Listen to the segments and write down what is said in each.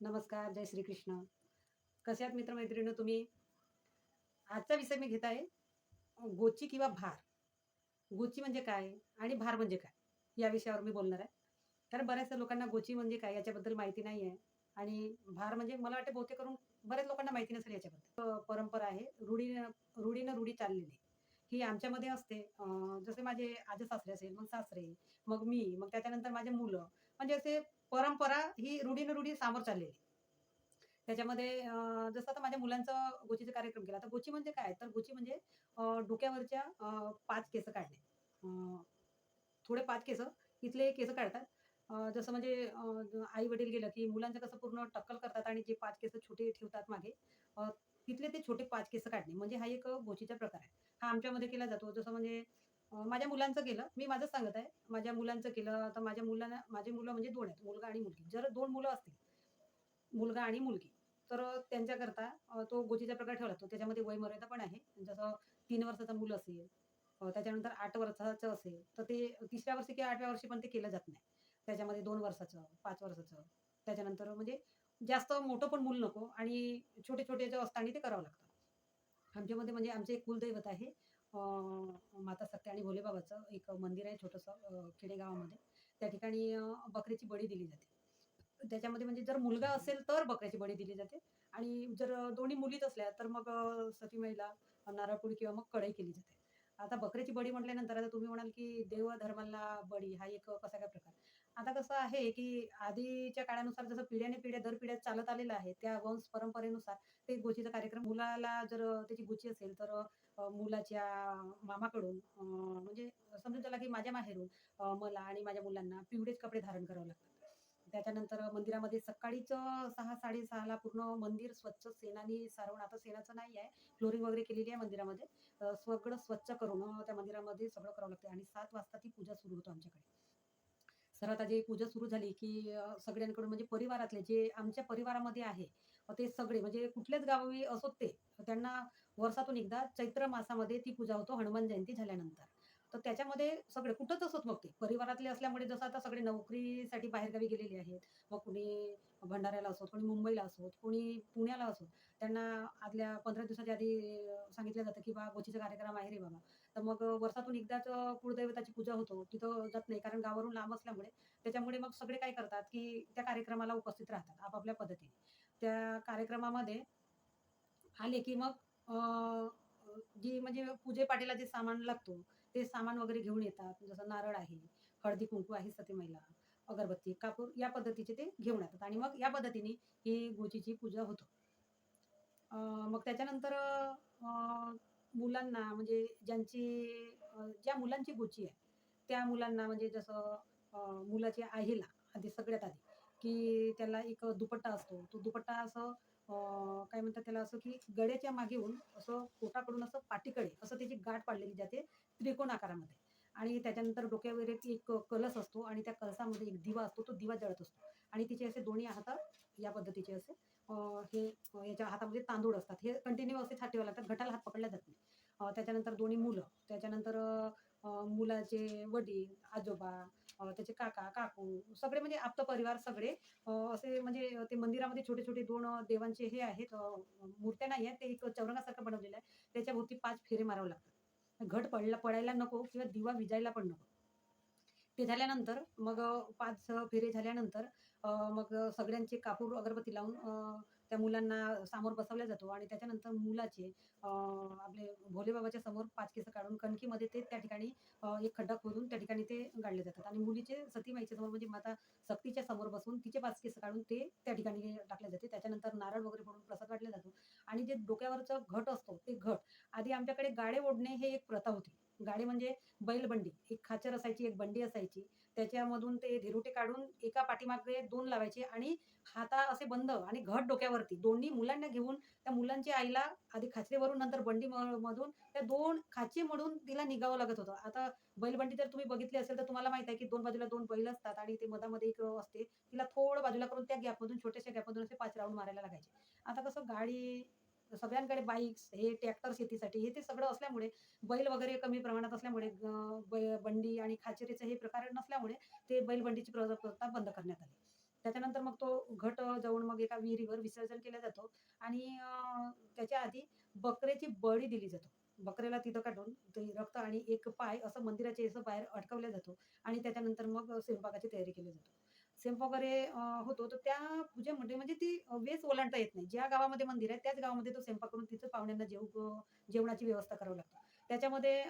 नमस्कार जय श्री कृष्ण कसे आहात मित्रमैत्रिणी तुम्ही? आजचा विषय मी घेत आहे गोची किंवा भार. गोची म्हणजे काय आणि भार म्हणजे काय? या विषयावर मी बोलणार आहे. कारण बऱ्याचशा लोकांना गोची म्हणजे काय याच्याबद्दल माहिती नाही आहे आणि भार म्हणजे मला वाटतं बहुतेक करून बऱ्याच लोकांना माहिती नसेल याच्याबद्दल. परंपरा आहे रूढीनं रूढीनं रूढी चाललेली. ही आमच्यामध्ये असते. जसे माझे आज सासरे असेल मग सासरे मग मी मग त्याच्यानंतर माझे मुलं. म्हणजे असे परंपरा ही रूढीनं रूढी सामोर चाललेली. त्याच्यामध्ये जसं आता माझ्या मुलांचं गोचीचा कार्यक्रम केला. तर गोची म्हणजे काय? तर गोची म्हणजे डोक्यावरच्या पाच केस काढणे. थोडे पाच केस. इथले केस काढतात. जसं म्हणजे आई वडील गेलं की मुलांचं कसं पूर्ण टक्कल करतात आणि जे पाच केस छोटे ठेवतात मागे तिथले ते छोटे पाच केस काढणे. म्हणजे हा एक गोचीचा प्रकार आहे. हा आमच्यामध्ये केला जातो. जसं म्हणजे माझ्या मुलांचं केलं. मी माझंच सांगत आहे. माझ्या मुलांचं केलं. तर माझ्या मुलांना माझे मुलं म्हणजे दोन आहेत. मुलगा आणि मुलगी. जर दोन मुलं असतील मुलगा आणि मुलगी तर त्यांच्याकरता तो गोचीचा प्रकार ठेवला तो त्याच्यामध्ये वयमर्यादा पण आहे. जसं तीन वर्षाचा मुलं असेल त्याच्यानंतर आठ वर्षाचं असेल तर ते तिसऱ्या वर्षी किंवा आठव्या वर्षी पण ते केलं जात नाही. त्याच्यामध्ये दोन वर्षाचं पाच वर्षाचं. त्याच्यानंतर म्हणजे जास्त मोठं पण मूल नको आणि छोटे छोटे जे असताना ते करावं लागतं. आमच्यामध्ये म्हणजे आमचे एक कुलदैवत आहे. माता सत्य आणि भोलेबाबाचं एक मंदिर आहे छोटंसं खेडेगावामध्ये. त्या ठिकाणी बकऱ्याची बकरीची बळी दिली जाते. त्याच्यामध्ये म्हणजे जर मुलगा असेल तर बकऱ्याची बळी दिली जाते. आणि जर दोन्ही मुलीच असल्या तर मग सती महिला नारळपोळी किंवा मग कढई केली जाते. आता बकऱ्याची बळी म्हटल्यानंतर आता तुम्ही म्हणाल की देव धर्माला बळी हा एक कसा काय प्रकार? आता कसं आहे की आधीच्या काळानुसार जसं पिढ्याने पिढ्या दर पिढ्या चालत आलेलं आहे त्या वंश परंपरेनुसार ते गोचीचा कार्यक्रम मुलाला जर त्याची गोची असेल तर मुलाच्या मामाकडून म्हणजे समजून त्याला की माझ्या माहेरून मला आणि माझ्या मुलांना पिवळेच कपडे धारण करावे लागतात. त्याच्यानंतर मंदिरामध्ये सकाळीच सहा साडेसहाला पूर्ण मंदिर स्वच्छ सेनानी सारवण आता सेनाचं नाही आहे फ्लोरिंग वगैरे केलेली आहे मंदिरामध्ये. सगळं स्वच्छ करून त्या मंदिरामध्ये सगळं करावं लागतं आणि सात वाजता ती पूजा सुरू होतो आमच्याकडे. सर्वात आधी पूजा सुरू झाली की सगळ्यांकडून म्हणजे परिवारातले जे आमच्या परिवारामध्ये आहे ते सगळे म्हणजे कुठल्याच गावी असोत ते त्यांना वर्षातून एकदा चैत्र मासामध्ये ती पूजा होतो हनुमान जयंती झाल्यानंतर. तर त्याच्यामध्ये सगळे कुठंच असत मग ते. परिवारातले असल्यामुळे जसं आता सगळे नोकरीसाठी बाहेरगावी गेलेले आहेत. मग कुणी भंडाऱ्याला असोत कोणी मुंबईला असोत कोणी पुण्याला असोत. त्यांना आदल्या पंधरा दिवसाच्या आधी सांगितलं जातं की बा गोचीचा कार्यक्रम आहे रे बाबा. तर मग वर्षातून एकदाच कुळदैवताची पूजा होतो. तिथं जात नाही. कारण गावावरून लांब असल्यामुळे त्याच्यामुळे मग सगळे काय करतात की त्या कार्यक्रमाला उपस्थित राहतात आपापल्या पद्धतीने. त्या कार्यक्रमामध्ये आले की मग जी म्हणजे पूजेपाठीला जे सामान लागतो ते सामान वगैरे घेऊन येतात. जसं नारळ आहे हळदी कुंकू आहे सती महिला अगरबत्ती कापूर या पद्धतीचे ते घेऊन येतात. आणि मग या पद्धतीने ही गोचीची पूजा होतो. मग त्याच्यानंतर मुलांना म्हणजे ज्यांची ज्या मुलांची गोची आहे त्या मुलांना म्हणजे जसं मुलाच्या आईला आधी सगळ्यात आधी की त्याला एक दुपट्टा असतो. तो दुपट्टा असं काय म्हणतात त्याला असं की गळ्याच्या मागे असं पोटाकडून असं पाठीकडे असं त्याची गाठ पाडलेली जाते त्रिकोण आकारामध्ये. आणि त्याच्यानंतर डोक्यावर एक एक असतो आणि त्या कलसामध्ये एक दिवा असतो तो दिवा जळत असतो. आणि तिचे असे दोन्ही हात या पद्धतीचे असे. हे याच्या हातामध्ये तांदूळ असतात. हे कंटिन्यू असे हात ठेवावे लागतात. घटाला हात पकडला जात नाही. त्याच्यानंतर दोन्ही मुलं त्याच्यानंतर मुलाचे वडील आजोबा त्याचे काका काकू सगळे म्हणजे आपलं परिवार सगळे असे म्हणजे ते मंदिरामध्ये छोटे छोटे दोन देवांचे हे आहेत मूर्त्या नाही आहेत ते एक चौरंगासारखं बनवलेलं आहे. त्याच्याभोवती पाच फेरे मारावे लागतात. घट पडला पडायला नको किंवा दिवा विजायला पण नको. ते झाल्यानंतर मग पाच फेरे झाल्यानंतर मग सगळ्यांचे कापूर अगरबत्ती लावून त्या मुलांना समोर बसवला जातो आणि त्याच्यानंतर मुलाचे आपले भोलेबाबाच्या समोर पाच केस काढून कणकीमध्ये ते त्या ठिकाणी एक खड्डा खोदून त्या ठिकाणी ते गाडले जातात आणि मुलीचे सतीमाईच्या समोर म्हणजे माता सक्तीच्या समोर बसून तिचे पाच केस काढून ते त्या ठिकाणी टाकले जाते. त्याच्यानंतर नारळ वगैरे फोडून प्रसाद वाटला जातो आणि जे डोक्यावरचं घट असतो ते घट आधी आमच्याकडे गाडे ओढणे हे एक प्रथा होती. गाडी म्हणजे बैलबंडी. एक खाचर असायची, एक बंडी असायची. त्याच्यामधून ते धिरुटे काढून एका पाठीमागे दोन लावायचे आणि हाता असे बंद आणि घट डोक्यावरती. दोन्ही मुलांना घेऊन त्या मुलांच्या आईला आधी खाचरेवरून नंतर बंडी म मधून त्या दोन खाची म्हणून तिला निघावं लागत होतं. आता बैलबंडी जर तुम्ही बघितली असेल तर तुम्हाला माहिती आहे की दोन बाजूला दोन बैल असतात आणि ते मधामध्ये एक असते. तिला थोडं बाजूला करून त्या गॅपमधून छोट्याशा गॅपमधून असे पाच राऊंड मारायला लागायचे. आता कसं गाडी सगळ्यांकडे बाईक्स हे ट्रॅक्टर शेतीसाठी हे ते सगळं असल्यामुळे बैल वगैरे कमी प्रमाणात असल्यामुळे बंडी आणि खाचरीचे हे प्रकार नसल्यामुळे ते बैलबंडीची प्रथा बंद करण्यात आली. त्याच्यानंतर मग तो घट जाऊन मग एका विहिरीवर विसर्जन केला जातो आणि त्याच्या आधी बकऱ्याची बळी दिली जातो बकऱ्याला तिथं काढून ते रक्त आणि एक पाय असं मंदिराच्या असं बाहेर अडकवला जातो आणि त्याच्यानंतर मग स्वयंपाकाची तयारी केली जातो स्वयंपाक वगैरे होतो. तर त्या पूजेमध्ये म्हणजे ती वेस ओलांडता येत नाही. ज्या गावामध्ये मंदिर आहे त्याच गावामध्ये तो स्वयंपाक करून तिथं पाहुण्यांना जेव जेवणाची व्यवस्था करावी लागते. त्याच्यामध्ये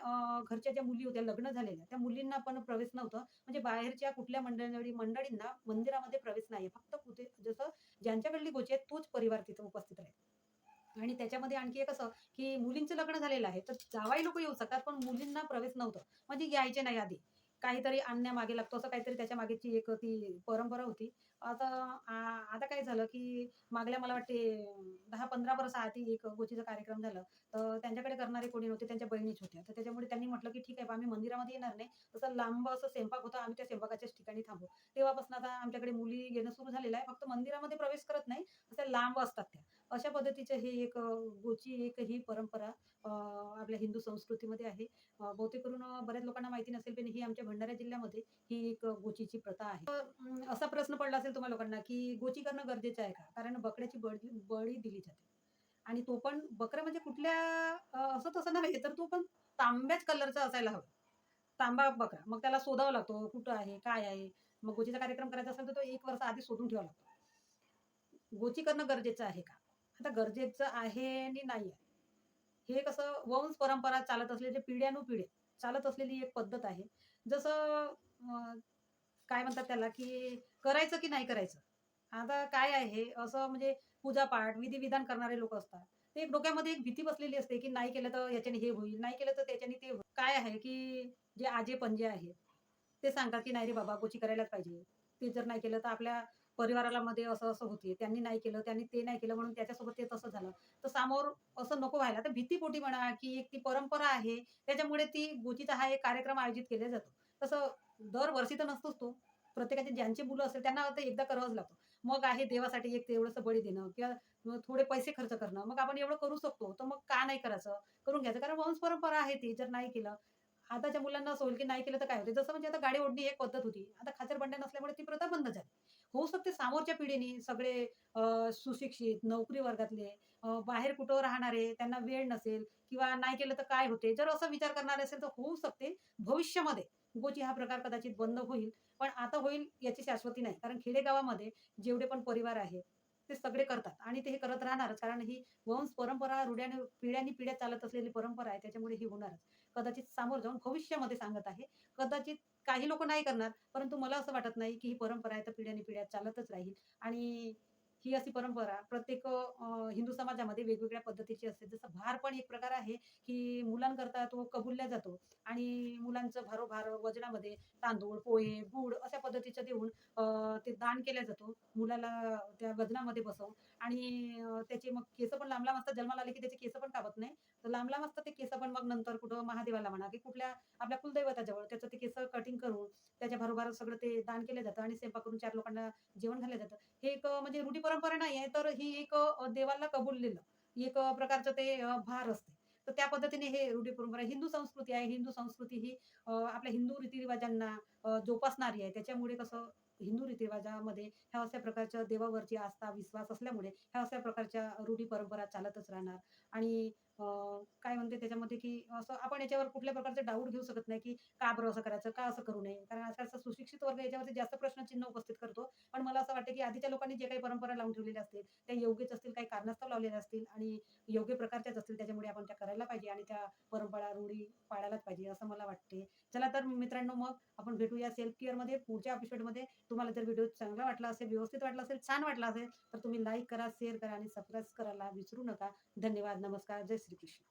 घरच्या ज्या मुली होत्या लग्न झालेल्या त्या मुलींना पण प्रवेश नव्हतं. म्हणजे बाहेरच्या कुठल्या मंडळी मंडळींना मंदिरामध्ये प्रवेश नाही फक्त कुठे जसं ज्यांच्याकडली गोची आहे तोच परिवार तिथं उपस्थित राहील. आणि त्याच्यामध्ये आणखी एक असं की मुलींचं लग्न झालेलं आहे तर जावाई लोक येऊ शकतात पण मुलींना प्रवेश नव्हतं. म्हणजे यायचे नाही आधी. काहीतरी आणण्यामागे लागतो. असं काहीतरी त्याच्या मागेची एक ती परंपरा होती. आता आता काय झालं की मागल्या मला वाटते दहा पंधरा वर्ष आधी एक गोचीचा कार्यक्रम झालं. तर त्यांच्याकडे करणारे कोणी नव्हते त्यांच्या बहिणीच होत्या. तर त्याच्यामुळे त्यांनी म्हटलं की ठीक आहे आम्ही मंदिरामध्ये येणार नाही. तसं लांब असं स्वयंपाक होता आम्ही त्या स्वयंपाकाच्याच ठिकाणी थांबू. तेव्हापासून आता आमच्याकडे मुली येणं सुरू झालेलं आहे. फक्त मंदिरामध्ये प्रवेश करत नाही असं लांब असतात त्या. अशा पद्धतीचे हे एक गोची एक ही परंपरा आपल्या हिंदू संस्कृतीमध्ये आहे. बहुतेक करून बऱ्याच लोकांना माहिती नसेल पण ही आमच्या भंडारा जिल्ह्यामध्ये ही एक गोचीची प्रथा आहे. असा प्रश्न पडला असेल तुम्हा लोकांना की गोची करणं गरजेचं आहे का? कारण बकड्याची बळी बळी दिली जाते. आणि तो पण बकरा म्हणजे कुठल्या असं तसं नव्हे तर तो पण तांब्याच कलरचा असायला हवा. तांबा बकरा. मग त्याला शोधावा लागतो कुठं आहे काय आहे? मग गोचीचा कार्यक्रम करायचा असेल तर तो एक वर्ष आधी शोधून ठेवावा लागतो. गोची करणं गरजेचं आहे का? आता गरजेचं आहे आणि नाही आहे. हे कसं वंश परंपरा चालत असलेली पिढ्यानुपिढ्या चालत असलेली एक पद्धत आहे. जसं काय म्हणतात त्याला की करायचं की नाही करायचं? आता काय आहे? असं म्हणजे पूजापाठ विधिविधान करणारे लोक असतात. ते एक डोक्यामध्ये एक भीती बसलेली असते की नाही केलं तर याच्याने हे होईल नाही केलं तर त्याच्याने ते होईल. काय आहे की जे आजे पंजे आहेत ते सांगतात की नाही रे बाबा गोची करायलाच पाहिजे. ते जर नाही केलं तर आपल्या परिवाराला मध्ये असं असं होते. त्यांनी नाही केलं त्यांनी ते नाही केलं म्हणून त्याच्यासोबत ते तसं झालं. तर समोर असं नको व्हायला. तर भीतीपोटी म्हणा की एक ती परंपरा आहे त्याच्यामुळे ती गोचीचा हा एक कार्यक्रम आयोजित केला जातो. तसं दरवर्षी तर नसतोच तो. प्रत्येकाचे ज्यांची मुलं असेल त्यांना ते एकदा करावंच लागतं. मग आहे देवासाठी एक तेवढंसं बळी देणं किंवा थोडे पैसे खर्च करणं. मग आपण एवढं करू शकतो. तर मग का नाही करायचं? करून घ्यायचं. कारण वंश परंपरा आहे ती. जर नाही केलं आताच्या मुलांना असं होईल की नाही केलं तर काय होते? जसं म्हणजे आता गाडी ओढणी एक पद्धत होती. आता खाचरबंड्या नसल्यामुळे ती प्रथा बंद झाली. होऊ शकते समोरच्या पिढीने सगळे सुशिक्षित नोकरी वर्गातले बाहेर कुठं राहणारे त्यांना वेळ नसेल किंवा नाही केलं तर काय होते? जर असं विचार करणार असेल तर होऊ शकते. भविष्यामध्ये गोची हा प्रकार कदाचित बंद होईल. पण आता होईल याची शाश्वती नाही. कारण खेडेगावामध्ये जेवढे पण परिवार आहेत ते सगळे करतात. आणि ते हे करत राहणारच. कारण ही वंश परंपरा रुढ्याने पिढ्यानी पिढ्या चालत असलेली परंपरा आहे. त्याच्यामुळे ही होणारच. कदाचित सामोर जाऊन भविष्यामध्ये सांगत आहे. कदाचित काही लोक नाही करणार परंतु मला असं वाटत नाही की ही परंपरा आहे तर पिढ्याने पिढ्या चालतच राहील. आणि ही अशी परंपरा प्रत्येक हिंदू समाजामध्ये वेगवेगळ्या पद्धतीची असते. जसं भार पण एक प्रकार आहे की मुलांकरता तो कबुलल्या जातो आणि मुलांचं भारोभार वजनामध्ये तांदूळ पोहे गुड अशा पद्धतीचं देऊन ते दान केल्या जातो. मुलाला त्या वजनामध्ये बसवून आणि त्याचे मग केस पण लांब लांब असतात. जन्माला आले की त्याचे केस पण कापत नाही. तर लांब लांब असतात ते केस पण मग नंतर कुठं महादेवाला म्हणा की कुठल्या आपल्या कुलदैवताजवळ त्याचं ते केस कटिंग करून त्याच्या भरोबर सगळं ते दान केलं जातं आणि स्वयंपाक करून चार लोकांना जेवण घातलं जातं. हे एक म्हणजे रूढी परंपरा नाही आहे तर ही एक देवाला कबुललेलं एक प्रकारचं ते भार असते. तर त्या पद्धतीने हे रूढी परंपरा हिंदू संस्कृती आहे. हिंदू संस्कृती ही आपल्या हिंदू रीतिरिवाजांना जोपासणारी आहे. त्याच्यामुळे कसं हिंदू रीतिरिवाजामध्ये ह्या अशा प्रकारच्या देवावरची आस्था विश्वास असल्यामुळे ह्या अशा प्रकारच्या रूढी परंपरा चालतच राहणार. आणि काय म्हणते त्याच्यामध्ये की असं आपण याच्यावर कुठल्या प्रकारचे डाऊट घेऊ शकत नाही की का बरं असं करायचं का असं करू नये. कारण आजकालचा सुशिक्षित वर्ग याच्यावरती जास्त प्रश्नचिन्ह उपस्थित करतो. पण मला असं वाटतं की आधीच्या लोकांनी जे काही परंपरा लावून ठेवलेल्या असतील त्या योग्यच असतील काही कारणास्तव लावलेल्या असतील आणि योग्य प्रकारच्याच असतील त्याच्यामुळे आपण त्या करायला पाहिजे आणि त्या परंपरा रूढी पाळायलाच पाहिजे असं मला वाटते. चला तर मित्रांनो मग आपण भेटूया सेल्फ केअरमध्ये पुढच्या एपिसोडमध्ये तुम्हाला जर व्हिडिओ चांगला वाटला असेल व्यवस्थित वाटला असेल छान वाटला असेल तर तुम्ही लाईक करा शेअर करा आणि सबस्क्राईब करायला विसरू नका. धन्यवाद नमस्कार जय श्री कृष्ण